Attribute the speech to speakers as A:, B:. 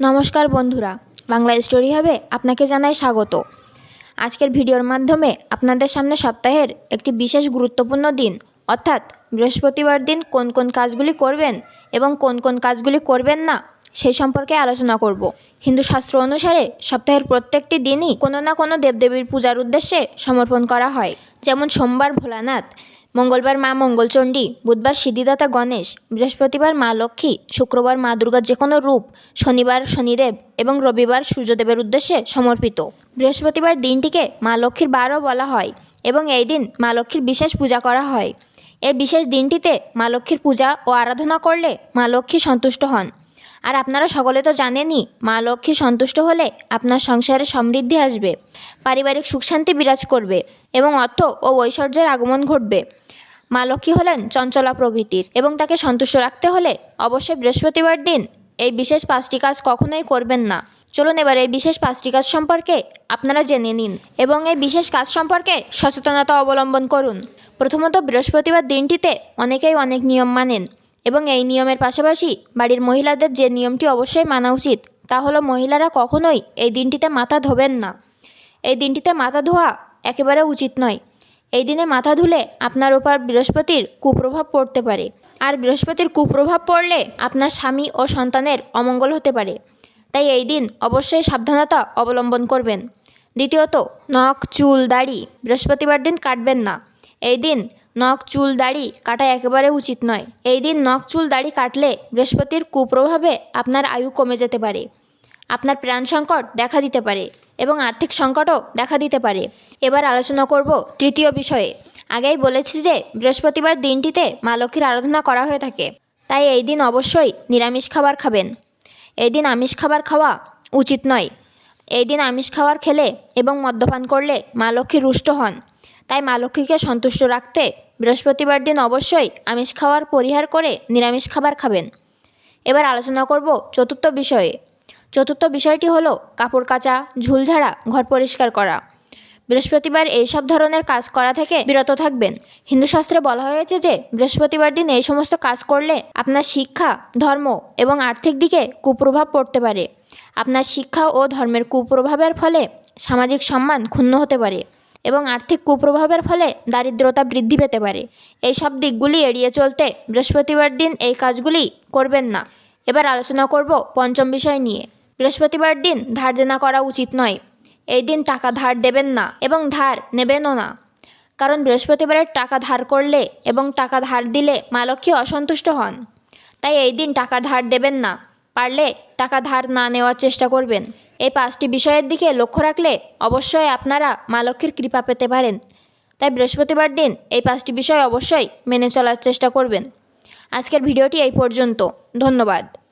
A: নমস্কার বন্ধুরা, বাংলা স্টোরি হবে আপনাকে জানাই স্বাগত। আজকের ভিডিওর মাধ্যমে আপনাদের সামনে সপ্তাহের একটি বিশেষ গুরুত্বপূর্ণ দিন, অর্থাৎ বৃহস্পতিবার দিন কোন কোন কাজগুলি করবেন এবং কোন কোন কাজগুলি করবেন না সেই সম্পর্কে আলোচনা করব। হিন্দু শাস্ত্র অনুসারে সপ্তাহের প্রত্যেকটি দিনই কোনো না কোনো দেবদেবীর পূজার উদ্দেশ্যে সমর্পণ করা হয়। যেমন সোমবার ভোলানাথ মঙ্গলবার মা মঙ্গলচণ্ডী, বুধবার সিদ্ধিদাতা গণেশ, বৃহস্পতিবার মা লক্ষ্মী, শুক্রবার মা দুর্গার যে কোনো রূপ, শনিবার শনিদেব এবং রবিবার সূর্যদেবের উদ্দেশ্যে সমর্পিত। বৃহস্পতিবার দিনটিকে মা লক্ষ্মীর বারও বলা হয় এবং এই দিন মা লক্ষ্মীর বিশেষ পূজা করা হয়। এই বিশেষ দিনটিতে মা লক্ষ্মীর পূজা ও আরাধনা করলে মা লক্ষ্মী সন্তুষ্ট হন। আর আপনারা সকলে তো জানেনই, মা লক্ষ্মী সন্তুষ্ট হলে আপনার সংসারে সমৃদ্ধি আসবে, পারিবারিক সুখ শান্তি বিরাজ করবে এবং অর্থ ও ঐশ্বর্যের আগমন ঘটবে। মা লক্ষ্মী হলেন চঞ্চলা প্রকৃতির এবং তাকে সন্তুষ্ট রাখতে হলে অবশ্যই বৃহস্পতিবার দিন এই বিশেষ পাঁচটি কাজ কখনোই করবেন না। চলুন এবার এই বিশেষ পাঁচটি কাজ সম্পর্কে আপনারা জেনে নিন এবং এই বিশেষ কাজ সম্পর্কে সচেতনতা অবলম্বন করুন। প্রথমত, বৃহস্পতিবার দিনটিতে অনেকেই অনেক নিয়ম মানেন এবং এই নিয়মের পাশাপাশি বাড়ির মহিলাদের যে নিয়মটি অবশ্যই মানা উচিত তা হলো মহিলারা কখনোই এই দিনটিতে মাথা ধোবেন না। এই দিনটিতে মাথা ধোয়া একেবারে উচিত নয়। এই দিনে মাথা ধুলে আপনার ওপর বৃহস্পতির কুপ্রভাব পড়তে পারে। আর বৃহস্পতির কুপ্রভাব পড়লে আপনার স্বামী ও সন্তানের অমঙ্গল হতে পারে। তাই এই দিন অবশ্যই সাবধানতা অবলম্বন করবেন। দ্বিতীয়ত, নখ, চুল, দাড়ি বৃহস্পতিবার দিন কাটবেন না। এই দিন নখ, চুল, দাড়ি কাটা একেবারে উচিত নয়। এই দিন নখ, চুল, দাড়ি কাটলে বৃহস্পতির কুপ্রভাবে আপনার আয়ু কমে যেতে পারে। আপনার প্রাণ সংকট দেখা দিতে পারে। এবং আর্থিক সংকটও দেখা দিতে পারে। এবার আলোচনা করব তৃতীয় বিষয়ে। আগেই বলেছি যে, বৃহস্পতিবার দিনটিতে মা লক্ষ্মীর আরাধনা করা হয়ে থাকে। তাই এই দিন অবশ্যই নিরামিষ খাবার খাবেন। এই দিন আমিষ খাবার খাওয়া উচিত নয়। এই দিন আমিষ খাবার খেলে এবং মদ্যপান করলে মা লক্ষ্মী রুষ্ট হন। তাই মা লক্ষ্মীকে সন্তুষ্ট রাখতে বৃহস্পতিবার দিন অবশ্যই আমিষ খাওয়ার পরিহার করে নিরামিষ খাবার খাবেন। এবার আলোচনা করব চতুর্থ বিষয়ে। চতুর্থ বিষয়টি হলো কাপড় কাচা, ঝুলঝাড়া, ঘর পরিষ্কার করা। বৃহস্পতিবার এই সব ধরনের কাজ করা থেকে বিরত থাকবেন। হিন্দু শাস্ত্রে বলা হয়েছে যে, বৃহস্পতিবার দিন এই সমস্ত কাজ করলে আপনার শিক্ষা, ধর্ম এবং আর্থিক দিকে কুপ্রভাব পড়তে পারে। আপনার শিক্ষা ও ধর্মের কুপ্রভাবের ফলে সামাজিক সম্মান ক্ষুণ্ণ হতে পারে এবং আর্থিক কুপ্রভাবের ফলে দারিদ্রতা বৃদ্ধি পেতে পারে। এই সব দিকগুলি এড়িয়ে চলতে বৃহস্পতিবার দিন এই কাজগুলি করবেন না। এবার আলোচনা করব পঞ্চম বিষয় নিয়ে। বৃহস্পতিবার দিন ধার দেনা করা উচিত নয়। এই দিন টাকা ধার দেবেন না এবং ধার নেবেনও না। কারণ বৃহস্পতিবারের টাকা ধার করলে এবং টাকা ধার দিলে মা লক্ষ্মী অসন্তুষ্ট হন। তাই এই দিন টাকা ধার দেবেন না। পারলে টাকা ধার না নেওয়ার চেষ্টা করবেন। এই পাঁচটি বিষয়ের দিকে লক্ষ্য রাখলে অবশ্যই আপনারা মা লক্ষ্মীর কৃপা পেতে পারেন। তাই বৃহস্পতিবার দিন এই পাঁচটি বিষয় অবশ্যই মেনে চলার চেষ্টা করবেন। আজকের ভিডিওটি এই পর্যন্ত। ধন্যবাদ।